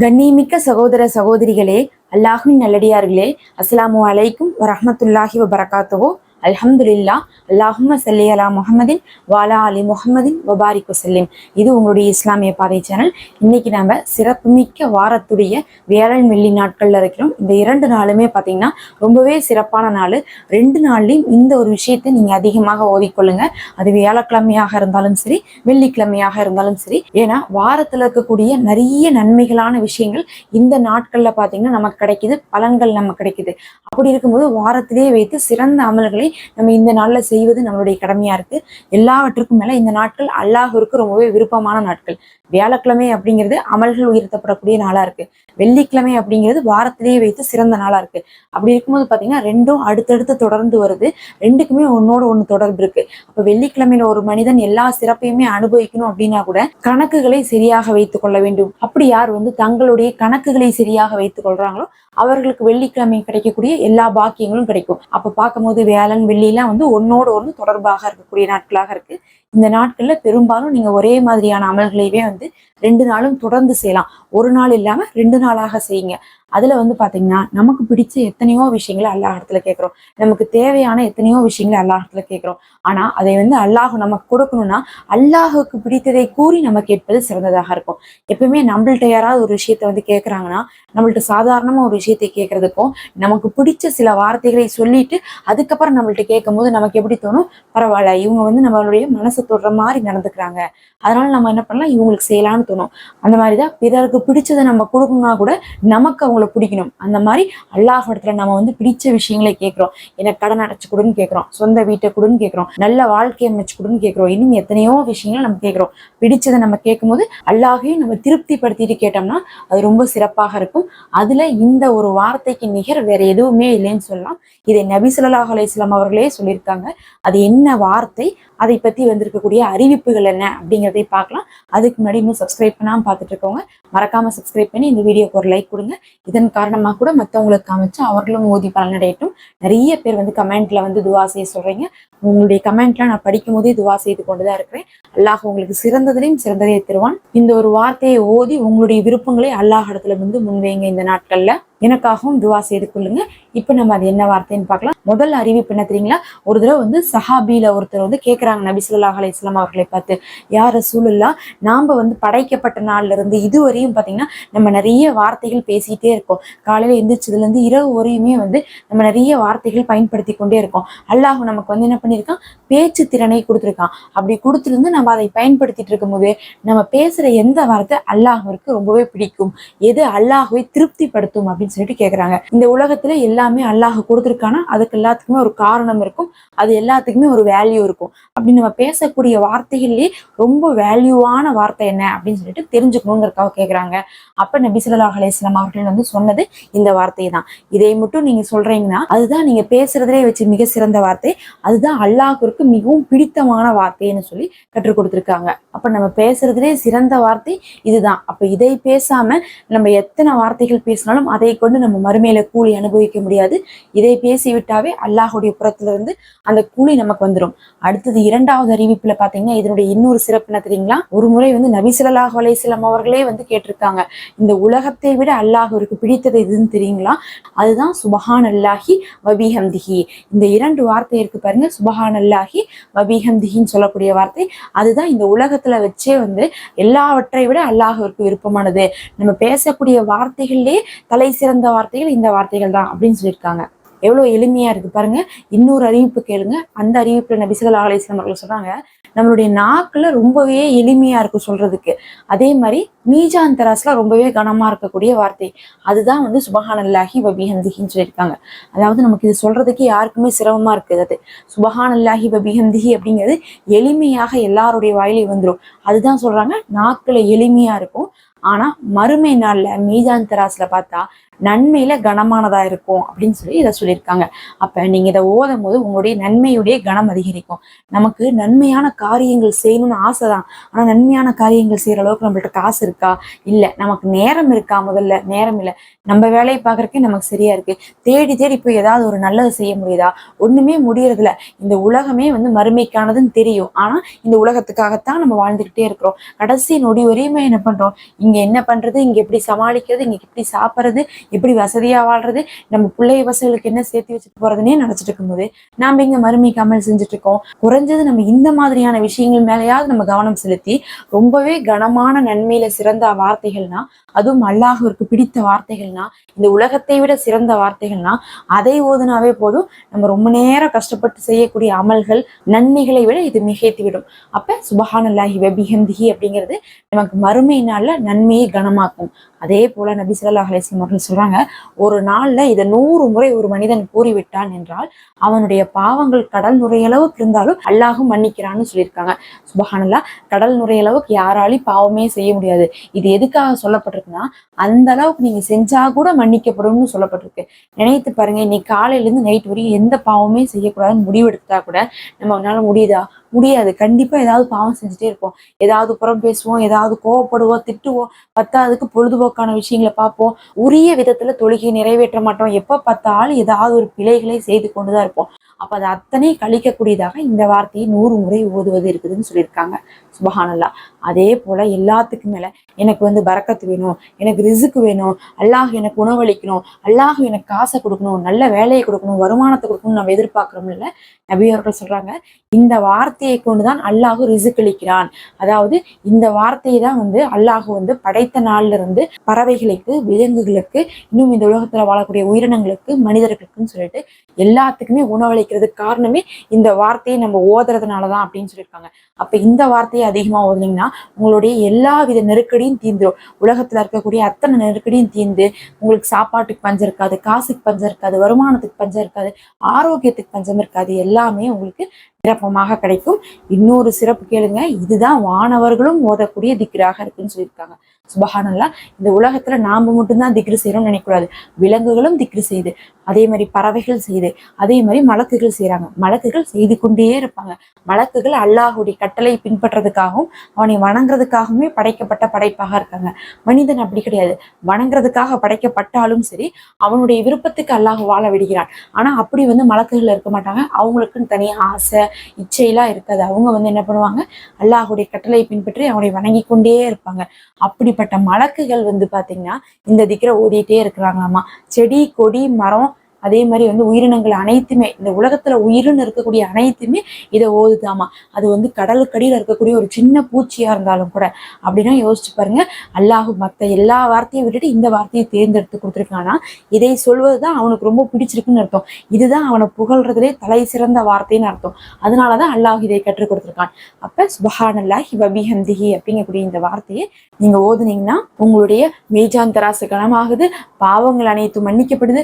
கண்ணியமிக்க சகோதர சகோதரிகளே அல்லாஹின் நல்லடியார்களே அஸ்லாமு அலைக்கும் வரமத்துல்லாஹி வபரகாத்துஹு அல்ஹம்துலில்லா அல்லாஹும்ம சல்லி அலா முகமதின் வாலா அலி முகமதின் வபாரிக் வசல்லிம் இது உங்களுடைய இஸ்லாமிய பாதை சேனல் இன்னைக்கு நம்ம சிறப்புமிக்க வாரத்துடைய வியாழன் வெள்ளி நாட்கள்ல இருக்கிறோம். இந்த இரண்டு நாளுமே பார்த்தீங்கன்னா ரொம்பவே சிறப்பான நாள். ரெண்டு நாள்லையும் இந்த ஒரு விஷயத்தை நீங்க அதிகமாக ஓதிக்கொள்ளுங்க. அது வியாழக்கிழமையாக இருந்தாலும் சரி வெள்ளிக்கிழமையாக இருந்தாலும் சரி. ஏன்னா வாரத்துல இருக்கக்கூடிய நிறைய நன்மைகளான விஷயங்கள் இந்த நாட்கள்ல பார்த்தீங்கன்னா நமக்கு கிடைக்குது பலன்கள் நமக்கு கிடைக்குது. அப்படி இருக்கும்போது வாரத்திலேயே வைத்து சிறந்த அமல்களை நம்ம இந்த நாளில் செய்வது நம்மளுடைய கடமையா இருக்கு. எல்லாவற்றுக்கும் மேல இந்த நாட்கள் அல்லாஹருக்கு ரொம்பவே விருப்பமான நாட்கள். வியாழக்கிழமை அப்படிங்கிறது அமல்கள் உயர்த்தப்படக்கூடிய நாளா இருக்கு. வெள்ளிக்கிழமை அப்படிங்கிறது வாரத்திலேயே வைத்து சிறந்த நாளா இருக்கு. அப்படி இருக்கும்போது பாத்தீங்கன்னா ரெண்டும் அடுத்தடுத்து தொடர்ந்து வருது. ரெண்டுக்குமே ஒன்னோட ஒண்ணு தொடர்பு இருக்கு. அப்ப வெள்ளிக்கிழமையில ஒரு மனிதன் எல்லா சிறப்பையுமே அனுபவிக்கணும் அப்படின்னா கூட கணக்குகளை சரியாக வைத்துக் கொள்ள வேண்டும். அப்படி யார் வந்து தங்களுடைய கணக்குகளை சரியாக வைத்துக் கொள்றாங்களோ அவர்களுக்கு வெள்ளிக்கிழமை கிடைக்கக்கூடிய எல்லா பாக்கியங்களும் கிடைக்கும். அப்ப பார்க்கும்போது வேலன் வெள்ளிலாம் வந்து ஒன்னோட ஒன்று தொடர்பாக இருக்கக்கூடிய நாட்களாக இருக்கு. இந்த நாட்கள்ல பெரும்பாலும் நீங்க ஒரே மாதிரியான அமல்களையவே வந்து ரெண்டு நாளும் தொடர்ந்து செய்யலாம். ஒரு நாள் இல்லாம ரெண்டு நாளாக செய்யுங்க. அதுல வந்து பாத்தீங்கன்னா நமக்கு பிடிச்ச எத்தனையோ விஷயங்களை அல்லாஹ் இடத்துல கேட்கிறோம். நமக்கு தேவையான எத்தனையோ விஷயங்களை அல்லாஹ் இடத்துல கேட்கிறோம். ஆனா அதை வந்து அல்லாஹ் நமக்கு கொடுக்கணும்னா அல்லாஹுக்கு பிடித்ததை கூறி நம்ம கேட்பது சிறந்ததாக இருக்கும். எப்பவுமே நம்மள்ட்ட யாராவது ஒரு விஷயத்த வந்து கேட்கறாங்கன்னா நம்மள்ட்ட சாதாரணமா ஒரு விஷயத்தை கேட்கறதுக்கும் நமக்கு பிடிச்ச சில வார்த்தைகளை சொல்லிட்டு அதுக்கப்புறம் நம்மள்ட்ட கேட்கும் போது நமக்கு எப்படி தோணும்? பரவாயில்ல இவங்க வந்து நம்மளுடைய மனசு தொடுற மாதிரி நடந்துக்கிறாங்க. அதனால நம்ம என்ன பண்ணலாம்? இவங்களுக்கு செய்யலாம்னு தோணும். அந்த மாதிரிதான் பிறருக்கு பிடிச்சதை நம்ம கொடுக்கணும்னா கூட நமக்கு அவங்கள பிடிக்கணும். அந்த மாதிரி அல்லாஹ் இடத்துல நம்ம வந்து பிடிச்ச விஷயங்களை கேட்குறோம். எனக்கு கடன் அடைச்சு கொடுன்னு கேட்கிறோம். சொந்த வீட்டை கொடுன்னு கேட்கிறோம். நல்ல வாழ்க்கை அமைச்சு கொடுன்னு கேட்குறோம். இன்னும் எத்தனையோ விஷயங்களை நம்ம கேட்குறோம். பிடிச்சதை நம்ம கேட்கும்போது அல்லாஹையும் நம்ம திருப்திப்படுத்திட்டு கேட்டோம்னா அது ரொம்ப சிறப்பாக இருக்கும். அதுல இந்த ஒரு வார்த்தைக்கு நிகர் வேற எதுவுமே இல்லைன்னு சொல்லலாம். இதை நபி ஸல்லல்லாஹு அலையம் அவர்களே சொல்லியிருக்காங்க. அது என்ன வார்த்தை? அதை பத்தி வந்திருக்கக்கூடிய அறிவிப்புகள் என்ன அப்படிங்கிறதை பார்க்கலாம். அதுக்கு முன்னாடி இன்னும் சப்ஸ்கிரைப் பண்ணாம பார்த்துட்டு இருக்கவங்க மறக்காம சப்ஸ்கிரைப் பண்ணி இந்த வீடியோக்கு ஒரு லைக் கொடுங்க. இதன் காரணமாக கூட மற்றவங்களுக்கு காமிச்சு அவர்களும் ஓதி பலனடையட்டும். நிறைய பேர் வந்து கமெண்ட்ல வந்து துவா செய்ய சொல்றீங்க. உங்களுடைய கமெண்ட்லாம் நான் படிக்கும் போதே துவா செய்து கொண்டுதான் இருக்கிறேன். அல்லாஹ் உங்களுக்கு சிறந்ததிலையும் சிறந்ததே தருவான். இந்த ஒரு வார்த்தையை ஓதி உங்களுடைய விருப்பங்களை அல்லாஹ் இடத்துல வந்து முன்வைங்க இந்த நாட்கள்ல. எனக்காகவும் துவா செய்து கொள்ளுங்க. இப்போ நம்ம அது என்ன வார்த்தைன்னு பார்க்கலாம். முதல் அறிவிப்பு என்ன தெரியுங்களா? ஒரு தடவை வந்து சஹாபியில் ஒருத்தர் வந்து கேட்குறாங்க நபி ஸல்லல்லாஹு அலைஹி அவர்களை பார்த்து யார் சூழல்லா நாம வந்து படைக்கப்பட்ட நாள்ல இருந்து இதுவரையும் பார்த்தீங்கன்னா நம்ம நிறைய வார்த்தைகள் பேசிகிட்டே இருக்கோம். காலையில் எந்திரிச்சதுல இருந்து இரவு வரையுமே வந்து நம்ம நிறைய வார்த்தைகள் பயன்படுத்தி கொண்டே இருக்கோம். அல்லாஹ் நமக்கு வந்து என்ன பண்ணியிருக்கான் பேச்சு திறனை கொடுத்துருக்கான். அப்படி கொடுத்துருந்து நம்ம அதை பயன்படுத்திட்டு இருக்கும்போது நம்ம பேசுகிற எந்த வார்த்தை அல்லாஹ்விற்கு ரொம்பவே பிடிக்கும். எது அல்லாஹுவை திருப்திப்படுத்தும் அப்படின்னு சொல்லிட்டு கேக்குறாங்க. இந்த உலகத்துல எல்லாமே அல்லாஹ் கொடுத்துருக்கானா? அதுக்கு எல்லாத்துக்குமே ஒரு காரணம் இருக்கும். அது எல்லாத்துக்குமே ஒரு வேல்யூ இருக்கும். அப்படி நம்ம பேசக்கூடிய வார்த்தைகள்லயே ரொம்ப வேல்யூவான வார்த்தை என்ன அப்படின்னு சொல்லிட்டு தெரிஞ்சுக்கணுங்கிறக்காக கேக்குறாங்க. அப்ப நபி ஸல்லல்லாஹு அலைஹி அவர்கள் வந்து சொன்னது இந்த வார்த்தை தான் இதை மட்டும் நீங்க சொல்றீங்கன்னா அதுதான் நீங்க பேசுறதுலே வச்சு மிக சிறந்த வார்த்தை. அதுதான் அல்லாஹ்விற்கு மிகவும் பிடித்தமான வார்த்தைன்னு சொல்லி கற்றுக் கொடுத்துருக்காங்க. அப்ப நம்ம பேசுறதுலே சிறந்த வார்த்தை இதுதான். அப்ப இதை பேசாம நம்ம எத்தனை வார்த்தைகள் பேசினாலும் அதை கொண்டு நம்ம மறுமையில கூலி அனுபவிக்க முடியாது. இதை பேசி விட்டாவே அல்லாஹுடைய புறத்துல இருந்து அந்த கூலி நமக்கு வந்துடும் அடுத்தது இரண்டாவது அறிவிப்புல பாத்தீங்கன்னா இதனுடைய இன்னொரு சிறப்பு என்ன தெரியுங்களா? ஒரு முறை வந்து நபி ஸல்லல்லாஹு அவர்களே வந்து கேட்டிருக்காங்க. இந்த உலகத்தை விட அல்லாஹருக்கு பிடித்தது எதுன்னு தெரியுங்களா? அதுதான் சுபஹான் அல்லாஹி வபிஹம்திஹி. இந்த இரண்டு வார்த்தை இருக்கு பாருங்க சுபஹான் அல்லாஹி வபிஹம்திஹின்னு சொல்லக்கூடிய வார்த்தை. அதுதான் இந்த உலகத்துல வச்சே வந்து எல்லாவற்றை விட அல்லாஹருக்கு விருப்பமானது. நம்ம பேசக்கூடிய வார்த்தைகள்லே தலை சிறந்த வார்த்தைகள் இந்த வார்த்தைகள் தான் அப்படின்னு சொல்லியிருக்காங்க. எவ்வளவு எளிமையா இருக்கு பாருங்க. இன்னொரு அறிவிப்பு கேளுங்க. அந்த அறிவிப்புல நபிசுல்லா அலிஸ்லாம் அவர்கள் சொல்றாங்க நம்மளுடைய நாக்குல ரொம்பவே எளிமையா இருக்கும் சொல்றதுக்கு. அதே மாதிரி மீஜான் தராஸ்ல ரொம்பவே கனமா இருக்கக்கூடிய வார்த்தை. அதுதான் வந்து சுபஹானல்லாஹி பபிஹந்திகின்னு சொல்லியிருக்காங்க. அதாவது நமக்கு இது சொல்றதுக்கு யாருக்குமே சிரமமா இருக்குது அது. சுபஹானல்லாஹி பபிஹந்திகி அப்படிங்கிறது எளிமையாக எல்லாருடைய வாயிலையும் வந்துடும் அதுதான் சொல்றாங்க நாக்குல எளிமையா இருக்கும். ஆனா மறுமை நாள்ல மீஜான் தராஸ்ல பார்த்தா நன்மையில கனமானதா இருக்கும் அப்படின்னு சொல்லி இதை சொல்லியிருக்காங்க. அப்ப நீங்க இதை ஓதும் போது உங்களுடைய நன்மையுடைய கனம் அதிகரிக்கும். நமக்கு நன்மையான காரியங்கள் செய்யணும்னு ஆசைதான். ஆனா நன்மையான காரியங்கள் செய்யற அளவுக்கு நம்மள்ட்ட காசு இருக்கா? இல்ல நமக்கு நேரம் இருக்கா முதல்ல? நேரம் இல்ல. நம்ம வேலையை பார்க்கறக்கே நமக்கு சரியா இருக்கு. தேடி தேடி போய் ஏதாவது ஒரு நல்லது செய்ய முடியுதா? ஒண்ணுமே முடியறதில்ல. இந்த உலகமே வந்து மறுமைக்கானதுன்னு தெரியும். ஆனா இந்த உலகத்துக்காகத்தான் நம்ம வாழ்ந்துகிட்டே இருக்கிறோம். கடைசி நொடி வரையுமே என்ன பண்றோம்? இங்கே என்ன பண்ணுறது இங்கே எப்படி சமாளிக்கிறது? இங்கே எப்படி சாப்பிட்றது? எப்படி வசதியாக வாழ்றது? நம்ம பிள்ளைய வசதிகளுக்கு என்ன சேர்த்து வச்சுட்டு போகிறதுனே நினச்சிட்டு இருக்கும்போது நாம் இங்கே மறுமை கமல் செஞ்சுட்ருக்கோம் குறைஞ்சது நம்ம இந்த மாதிரியான விஷயங்கள் மேலேயாவது நம்ம கவனம் செலுத்தி ரொம்பவே கனமான நன்மையில் சிறந்த வார்த்தைகள்னா அதுவும் அல்லாஹ்விற்கு பிடித்த வார்த்தைகள்னா இந்த உலகத்தை விட சிறந்த வார்த்தைகள்னா அதை ஓதுனாவே போதும். நம்ம ரொம்ப நேரம் கஷ்டப்பட்டு செய்யக்கூடிய அமல்கள் நன்மைகளை விட இது மிகைத்து விடும் அப்போ சுபஹானல்லாஹி வெபிஹந்திஹி அப்படிங்கிறது நமக்கு மறுமை நாளில் நாள்ல நன்மையை கனமாக்கும். அதே போல நபி சொல்லா அலிஸ்லாம் அவர்கள் சொல்றாங்க ஒரு நாள்ல இதை நூறு முறை ஒரு மனிதன் கூறிவிட்டான் என்றால் அவனுடைய பாவங்கள் கடல் நுரையளவுக்கு இருந்தாலும் அல்லாஹும் மன்னிக்கிறான்னு சொல்லியிருக்காங்க. சுபஹானல்லா கடல் நுரையளவுக்கு யாராலையும் பாவமே செய்ய முடியாது. இது எதுக்காக சொல்லப்பட்டிருக்குன்னா அந்த அளவுக்கு நீங்க செஞ்சா கூட மன்னிக்கப்படும்னு சொல்லப்பட்டிருக்கு. நினைத்து பாருங்க இன்னைக்கு காலையில இருந்து நைட் வரையும் எந்த பாவமே செய்யக்கூடாதுன்னு முடிவெடுத்தா கூட நம்மளால முடியுதா? முடியாது. கண்டிப்பாக ஏதாவது பாவம் செஞ்சுட்டே இருப்போம். ஏதாவது புறம் பேசுவோம் ஏதாவது கோவப்படுவோம் திட்டுவோம் பத்தாவதுக்கு பொழுதுபோக்கான விஷயங்களை பார்ப்போம். உரிய விதத்துல தொழுகையை நிறைவேற்ற மாட்டோம். எப்போ பார்த்தாலும் ஏதாவது ஒரு பிழைகளை செய்து கொண்டு தான் இருப்போம். அப்போ அது அத்தனை கழிக்கக்கூடியதாக இந்த வார்த்தையை நூறு முறை ஓதுவது இருக்குதுன்னு சொல்லியிருக்காங்க. சுபஹானல்லா. அதே போல எல்லாத்துக்கும் மேல எனக்கு வந்து பரக்கத்து வேணும் எனக்கு ரிசுக்கு வேணும் அல்லாஹ் எனக்கு உணவளிக்கணும் அல்லாஹ் எனக்கு காசை கொடுக்கணும் நல்ல வேலையை கொடுக்கணும் வருமானத்தை கொடுக்கணும்னு நம்ம எதிர்பார்க்குறோம்ல இல்ல நபி அவர்கள் சொல்றாங்க. இந்த வார்த்தை வார்த்தையை கொண்டுதான் அல்லாஹு ரிசுக்களிக்கிறான். அதாவது இந்த வார்த்தையை தான் வந்து அல்லாஹு வந்து படைத்த நாள்ல இருந்து பறவைகளுக்கு விலங்குகளுக்கு இன்னும் இந்த உலகத்துல வாழக்கூடிய உயிரினங்களுக்கு மனிதர்களுக்குன்னு சொல்லிட்டு எல்லாத்துக்குமே உணவளிக்கிறதுக்கு காரணமே இந்த வார்த்தையை நம்ம ஓதுறதுனாலதான் அப்படின்னு சொல்லியிருக்காங்க. அப்ப இந்த வார்த்தையை அதிகமா ஓதுனீங்கன்னா உங்களுடைய எல்லா வித நெருக்கடியும் தீந்துடும் உலகத்துல இருக்கக்கூடிய அத்தனை நெருக்கடியும் தீர்ந்து உங்களுக்கு சாப்பாட்டுக்கு பஞ்சம் இருக்காது காசுக்கு பஞ்சம் இருக்காது வருமானத்துக்கு பஞ்சம் இருக்காது ஆரோக்கியத்துக்கு பஞ்சம் இருக்காது எல்லாமே உங்களுக்கு சிறப்பமாக கிடைக்கும். இன்னொரு சிறப்பு கேளுங்க இதுதான் வானவர்களும் ஓதக்கூடிய திக்ராக இருக்குன்னு சொல்லியிருக்காங்க. சுபஹானல்லா இந்த உலகத்துல நாம மட்டும்தான் திக்ரு செய்யறோம்னு நினைக்கக்கூடாது. விலங்குகளும் திக்ரு செய்யுது அதே மாதிரி பறவைகள் செய்யுது அதே மாதிரி மலக்குகள் செய்யறாங்க மலக்குகள் செய்து கொண்டே இருப்பாங்க. மலக்குகள் அல்லாஹுடைய கட்டளை பின்பற்றதுக்காகவும் அவனை வணங்குறதுக்காகவுமே படைக்கப்பட்ட படைப்பாக இருக்காங்க. மனிதன் அப்படி கிடையாது. வணங்குறதுக்காக படைக்கப்பட்டாலும் சரி அவனுடைய விருப்பத்துக்கு அல்லாஹ் வாழ விடுகிறான். ஆனா அப்படி வந்து மலக்குகள் இருக்க மாட்டாங்க. அவங்களுக்குன்னு தனியாக ஆசை இச்சையெல்லாம் இருக்காது. அவங்க வந்து என்ன பண்ணுவாங்க? அல்லாஹுடைய கட்டளை பின்பற்றி அவனை வணங்கி கொண்டே இருப்பாங்க. அப்படிப்பட்ட மலக்குகள் வந்து பாத்தீங்கன்னா இந்த திக்கரை ஓதிட்டே இருக்கிறாங்களாமா? செடி கொடி மரம் அதே மாதிரி வந்து உயிரினங்கள் அனைத்துமே இந்த உலகத்துல உயிர்னு இருக்கக்கூடிய அனைத்துமே இதை ஓதுதாமா? அது வந்து கடலுக்கடியில் இருக்கக்கூடிய ஒரு சின்ன பூச்சியா இருந்தாலும் கூட. அப்படின்னா யோசிச்சு பாருங்க அல்லாஹு மற்ற எல்லா வார்த்தையும் விட்டுட்டு இந்த வார்த்தையை தேர்ந்தெடுத்து கொடுத்துருக்கானா. இதை சொல்வதுதான் அவனுக்கு ரொம்ப பிடிச்சிருக்குன்னு அர்த்தம். இதுதான் அவனை புகழ்றதுலே தலை சிறந்த வார்த்தைன்னு அர்த்தம். அதனாலதான் அல்லாஹ் இதை கற்றுக் கொடுத்துருக்கான். அப்ப சுபஹான் அல்லாஹி வபிஹந்திஹி அப்படிங்கக்கூடிய இந்த வார்த்தையை நீங்க ஓதுனீங்கன்னா உங்களுடைய மேஜான் தராசு கனமாகுது. பாவங்கள் அனைத்தும் மன்னிக்கப்படுது.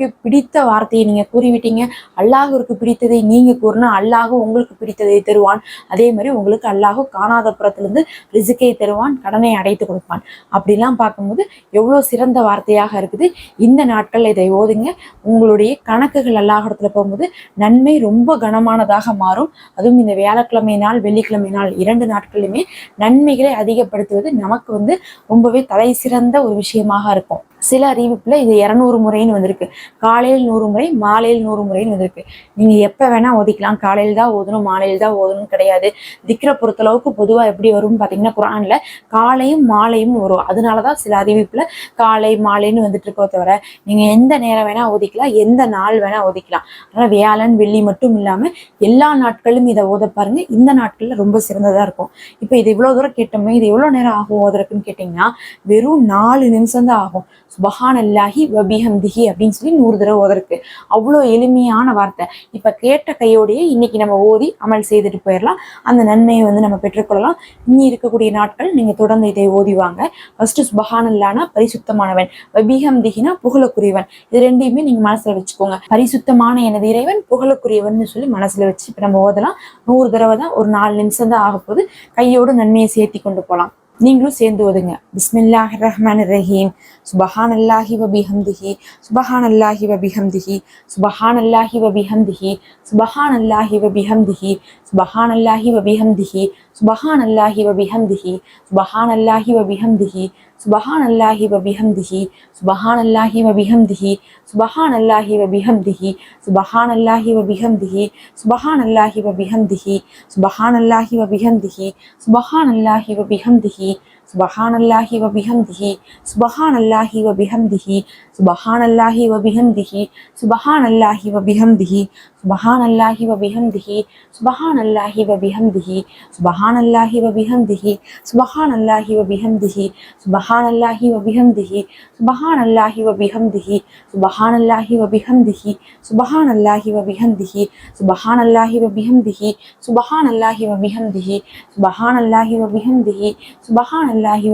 அல்லாஹ்விற்கு பிடித்த வார்த்தையை நீங்க கூறிவிட்டீங்க. அல்லாஹிற்கு பிடித்ததை நீங்க கூறினா அல்லாஹ் உங்களுக்கு பிடித்ததை தருவான். அதே மாதிரி உங்களுக்கு அல்லாஹ் காணாத புறத்திலிருந்து ரிசுக்கை தருவான் கடனை அடைத்து கொடுப்பான். அப்படிலாம் பார்க்கும்போது எவ்வளோ சிறந்த வார்த்தையாக இருக்குது. இந்த நாட்கள் இதை ஓதுங்க. உங்களுடைய கணக்குகள் அல்லாஹிடத்துல போகும்போது நன்மை ரொம்ப கனமானதாக மாறும். அதுவும் இந்த வியாழக்கிழமை நாள் வெள்ளிக்கிழமை நாள் இரண்டு நாட்களுமே நன்மைகளை அதிகப்படுத்துவது நமக்கு வந்து ரொம்பவே தலை சிறந்த ஒரு விஷயமாக இருக்கும். சில அறிவிப்புல இது இரநூறு முறைன்னு வந்திருக்கு. காலையில் நூறு முறை மாலையில் நூறு முறைன்னு வந்திருக்கு. நீங்க எப்ப வேணா ஓதிக்கலாம். காலையில் தான் ஓதணும் மாலையில் தான் ஓதணும் கிடையாது. திக்ர பொறுத்தளவுக்கு பொதுவா எப்படி வரும்னு பாத்தீங்கன்னா குரான்ல காலையும் மாலையும் வரும். அதனாலதான் சில அறிவிப்புல காலை மாலைன்னு வந்துட்டு இருக்கோ தவிர நீங்க எந்த நேரம் வேணா ஓதிக்கலாம் எந்த நாள் வேணா ஓதிக்கலாம். அதனால வியாழன் வெள்ளி மட்டும் இல்லாம எல்லா நாட்களும் இதை ஓத பாருங்க. இந்த நாட்கள்ல ரொம்ப சிறந்ததா இருக்கும். இப்போ இது இவ்வளவு தூரம் கேட்டோமே இது எவ்வளவு நேரம் ஆகும் ஓதுறதுக்குன்னு கேட்டீங்கன்னா வெறும் நாலு நிமிஷம் தான் ஆகும். சுபஹான் அல்லாஹி வபிஹம்திஹி அப்படின்னு சொல்லி நூறு தடவை ஓதருக்கு அவ்வளோ எளிமையான வார்த்தை. இப்போ கேட்ட கையோடையே இன்னைக்கு நம்ம ஓதி அமல் செய்துட்டு போயிடலாம். அந்த நன்மையை வந்து நம்ம பெற்றுக்கொள்ளலாம். இனி இருக்கக்கூடிய நாட்கள் நீங்கள் தொடர்ந்து இதை ஓதிவாங்க ஃபர்ஸ்ட் சுபஹான் அல்லானா பரிசுத்தமானவன். வபிஹம்திஹினா புகழக்குரியவன். இது ரெண்டையுமே நீங்கள் மனசில் வச்சுக்கோங்க. பரிசுத்தமான எனது இறைவன் புகழக்குரியவன் சொல்லி மனசில் வச்சு இப்போ நம்ம ஓதலாம். நூறு தடவை தான் ஒரு நாலு நிமிஷம் தான் ஆக போகுது கையோடு நன்மையை சேர்த்தி கொண்டு போகலாம். நீங்களும் சேர்ந்து ஓதுங்க பிஸ்மில்லாஹ் ரஹ்மான் ரஹீம் சுபஹான் அல்லாஹி வபிஹம்திஹி. சுபஹான் அல்லாஹி வபிஹம்திஹி. சுபஹான் அல்லாஹி வபிஹம்திஹி. சுபஹான் அல்லாஹி வபிஹம்திஹி. சுபஹான் அல்லாஹி வபிஹம்திஹி. சுபஹான் அல்லாஹி வபிஹம்திஹி. சுபஹான் அல்லாஹி வபிஹம்திஹி. சுபஹான் அல்லாஹி வபிஹம்திஹி சுபஹான் அல்லாஹி வபிஹம்திஹி சுபஹான் அல்லாஹி வபிஹம்திஹி சுபஹான் அல்லாஹி வபிஹம்திஹி சுபஹான் அல்லாஹி வபிஹம்திஹி சுபஹான் அல்லாஹி வபிஹம்திஹி சுபஹான் அல்லாஹி வபிஹம்திஹி சுபஹானல்லாஹி வ பிஹம்திஹி சுபஹானல்லாஹி வ பிஹம்திஹி சுபஹானல்லாஹி வ பிஹம்திஹி சுபஹானல்லாஹி வ பிஹம்திஹி சுபஹானல்லாஹி வ பிஹம்திஹி சுபஹானல்லாஹி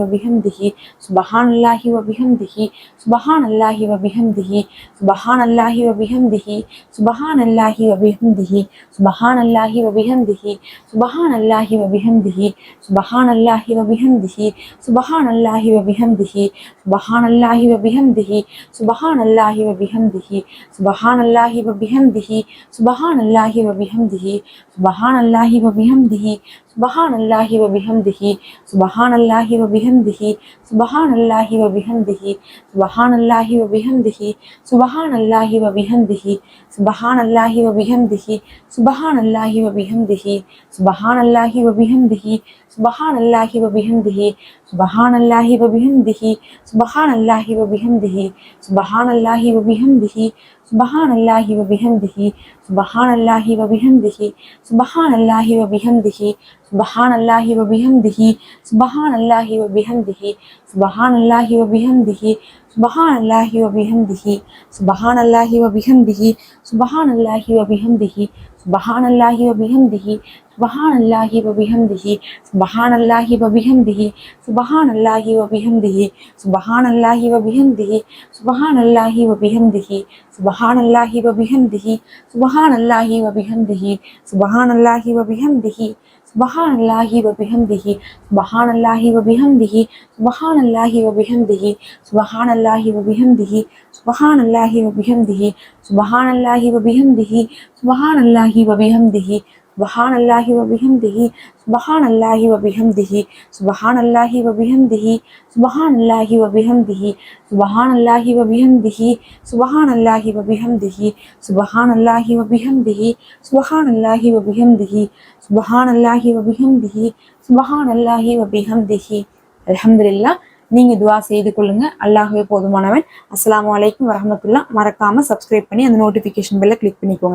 வ பிஹம்திஹி சுபஹானல்லாஹி வ பிஹம்திஹி சுபஹானல்லாஹி வ பிஹம்திஹி சுபஹானல்லாஹி வ பிஹம்திஹி சுபஹானல்லாஹி வ பிஹம்திஹி சுபஹானல்லாஹி வ பிஹம்திஹி சுபஹானல்லாஹி வ பிஹம்திஹி சுபஹானல்லாஹி வ பிஹம்திஹி சுபஹானல்லாஹி வ பிஹம்திஹி சுபஹானல்லாஹி வ பிஹம்திஹி சுபஹானல்லாஹி வ பிஹம்திஹி சுபஹானல்லாஹி வ பிஹம்திஹி சுபஹானல்லாஹி வ பிஹம்திஹி சுபஹானல்லாஹி வ பிஹம்திஹி சுபஹானல்லாஹி வ பிஹம்திஹி சுபஹானல்லாஹி வ பிஹம்திஹி சுபஹானல்லாஹி வ பிஹம்திஹி சுபஹானல்லாஹி வ பிஹம்திஹி சுபஹானல்லாஹி வ பிஹம்திஹி சுபஹானல்லாஹி வ பிஹம்திஹி சுபஹானல்லாஹி வ பிஹம்திஹி சுபஹானல்லாஹி வ பிஹம்திஹி சுபஹானல்லாஹி வ பிஹம்திஹி சுபஹானல்லாஹி வ பிஹம்திஹி சுபஹானல்லாஹி வ பிஹம்திஹி சுபஹானல்லாஹி வ பிஹம்திஹி சுபஹானல்லாஹி வ பிஹம்திஹி சுபஹானல்லாஹி வ பிஹம்திஹி சுபஹானல்லாஹி வ பிஹம்திஹி சுபஹானல்லாஹி வ பிஹம்திஹி சுபஹானல்லாஹி வ பிஹம்திஹி சுபஹானல்லாஹி வ பிஹம்திஹி சுபஹானல்லாஹி வ பிஹம்திஹி சுபஹானல்லாஹி வ பிஹம்திஹி சுபஹானல்லாஹி வ பிஹம்திஹி சுபஹானல்லாஹி வ பிஹம்திஹி சுபஹானல்லாஹி வ பிஹம்திஹி சுபஹானல்லாஹி வ பிஹம்திஹி சுபஹானல்லாஹி வ பிஹம்திஹி சுபஹானல்லாஹி வ பிஹம்திஹி சுபஹானல்லாஹி வ பிஹம்திஹி சுபஹானல்லாஹி வ பிஹம்திஹி சுபஹானல்லாஹி வ பிஹம்திஹி சுபஹானல்லாஹி வ பிஹம்திஹி சுபஹானல்லாஹி வ பிஹம்திஹி சுபஹானல்லாஹி வ பிஹம்திஹி சுபஹானல்லாஹி வ பிஹம்திஹி சுபஹானல்லாஹி வ பிஹம்திஹி சுபஹானல்லாஹி வ பிஹம்திஹி சுபஹானல்லாஹி வ பிஹம்திஹி சுபஹானல்லாஹி வ பிஹம்திஹி சுபஹானல்லாஹி வ பிஹம்திஹி சுபஹானல்லாஹி வ பிஹம்திஹி சுபஹானல்லாஹி வ பிஹம்திஹி சுபஹான் அல்லாஹி வபிஹம்திஹி சுபஹான் அல்லாஹி வபிஹம்திஹி சுபஹான் அல்லாஹி வபிஹம்திஹி சுபஹான் அல்லாஹி வபிஹம்திஹி சுபஹான் அல்லாஹி வபிஹம்திஹி சுபஹான் வபிஹம்திஹி சுபஹான் வபிஹம்திஹி சுபஹானல்லாஹி வ பிஹம்திஹி சுபஹானல்லாஹி வ பிஹம்திஹி சுபஹானல்லாஹி வ பிஹம்திஹி சுபஹானல்லாஹி வ பிஹம்திஹி சுபஹானல்லாஹி வ பிஹம்திஹி சுபஹானல்லாஹி வ பிஹம்திஹி சுபஹான் அல்லாஹி பிஹம்திஹி திஹி வ பிஹம்திஹி சுபஹானல்லாஹி திஹி பிஹம்திஹி சுபஹானல்லாஹி வ பிஹம்திஹி அலமதுல்லா நீங்க துவா செய்து கொள்ளுங்க அல்லாஹ்வே போதுமானவன் அஸ்லாம் வலைக்கும் வரமத்துல்லாம் மறக்காம சப்ஸ்கிரைப் பண்ணி அந்த நோட்டிஃபிகேஷன் பெல்ல கிளிக் பண்ணிக்கோங்க